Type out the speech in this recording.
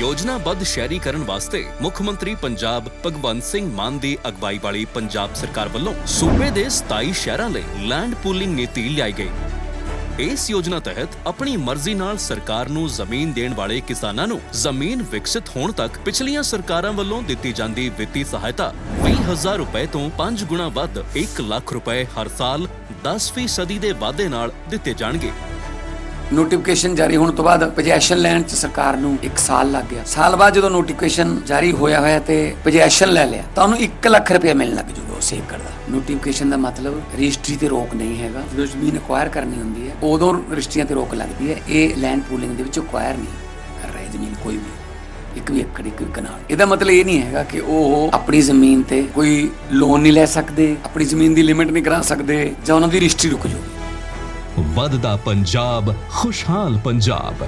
ਯੋਜਨਾਬੱਧ ਸ਼ਹਿਰੀਕਰਨ ਵਾਸਤੇ ਮੁੱਖ ਮੰਤਰੀ ਪੰਜਾਬ ਭਗਵੰਤ ਸਿੰਘ ਮਾਨ ਦੀ ਅਗਵਾਈ ਵਾਲੀ ਪੰਜਾਬ ਸਰਕਾਰ ਵੱਲੋਂ ਸੂਬੇ ਦੇ 27 ਸ਼ਹਿਰਾਂ ਲਈ ਲੈਂਡ ਪੂਲਿੰਗ ਨੀਤੀ ਲਿਆਈ ਗਈ। ਇਸ ਯੋਜਨਾ ਤਹਿਤ ਆਪਣੀ ਮਰਜ਼ੀ ਨਾਲ ਸਰਕਾਰ ਨੂੰ ਜ਼ਮੀਨ ਦੇਣ ਵਾਲੇ ਕਿਸਾਨਾਂ ਨੂੰ ਜ਼ਮੀਨ ਵਿਕਸਿਤ ਹੋਣ ਤੱਕ ਪਿਛਲੀਆਂ ਸਰਕਾਰਾਂ ਵੱਲੋਂ ਦਿੱਤੀ ਜਾਂਦੀ ਵਿੱਤੀ ਸਹਾਇਤਾ 20000 ਰੁਪਏ ਤੋਂ 5 ਗੁਣਾ ਵੱਧ 1 ਲੱਖ ਰੁਪਏ ਹਰ ਸਾਲ 10% ਦੇ ਵਾਧੇ ਨਾਲ ਦਿੱਤੇ ਜਾਣਗੇ। ਨੋਟੀਫਿਕੇਸ਼ਨ ਜਾਰੀ ਹੋਣ ਤੋਂ ਬਾਅਦ ਪੋਜੈਸ਼ਨ ਲੈਣ ਚ ਸਰਕਾਰ ਨੂੰ 1 ਸਾਲ ਲੱਗ ਗਿਆ। ਸਾਲ ਬਾਅਦ ਜਦੋਂ ਨੋਟੀਫਿਕੇਸ਼ਨ ਜਾਰੀ ਹੋਇਆ ਹੋਇਆ ਤੇ ਪੋਜੈਸ਼ਨ ਲੈ ਲਿਆ, ਤਾਂ ਉਹਨੂੰ 1 ਲੱਖ ਰੁਪਏ ਮਿਲਣ ਲੱਗ ਜੂਗਾ ਉਸ ਏਕੜ ਦਾ। ਨੋਟੀਫਿਕੇਸ਼ਨ ਦਾ ਮਤਲਬ ਰਜਿਸਟਰੀ ਤੇ ਰੋਕ ਨਹੀਂ ਹੈਗਾ। ਜਦੋਂ ਜ਼ਮੀਨ ਅਕਵਾਇਰ ਕਰਨੀ ਹੁੰਦੀ ਹੈ। ਉਦੋਂ ਰਜਿਸਟਰੀਆਂ ਤੇ ਰੋਕ ਲੱਗਦੀ ਹੈ। ਇਹ ਲੈਂਡ ਪੂਲਿੰਗ ਦੇ ਵਿੱਚ ਅਕਵਾਇਰ ਨਹੀਂ ਕਰ ਰਹੇ ਜ਼ਮੀਨ ਕੋਈ ਵੀ। ਇੱਕ ਵੀ ਏਕੜ ਇੱਕ ਵੀ ਕਨਾਲ ਇਹਦਾ ਮਤਲਬ ਇਹ ਨਹੀਂ ਹੈਗਾ ਕਿ ਉਹ ਆਪਣੀ ਜ਼ਮੀਨ ਤੇ ਕੋਈ ਲੋਨ ਨਹੀਂ ਲੈ ਸਕਦੇ, ਆਪਣੀ ਜ਼ਮੀਨ ਦੀ ਲਿਮਿਟ ਨਹੀਂ ਕਰਾ ਸਕਦੇ ਜਾਂ ਉਹਨਾਂ ਦੀ ਰਜਿਸਟਰੀ ਰੁਕ ਜਾਊਗੀ ਵੱਧਦਾ ਪੰਜਾਬ ਖੁਸ਼ਹਾਲ ਪੰਜਾਬ।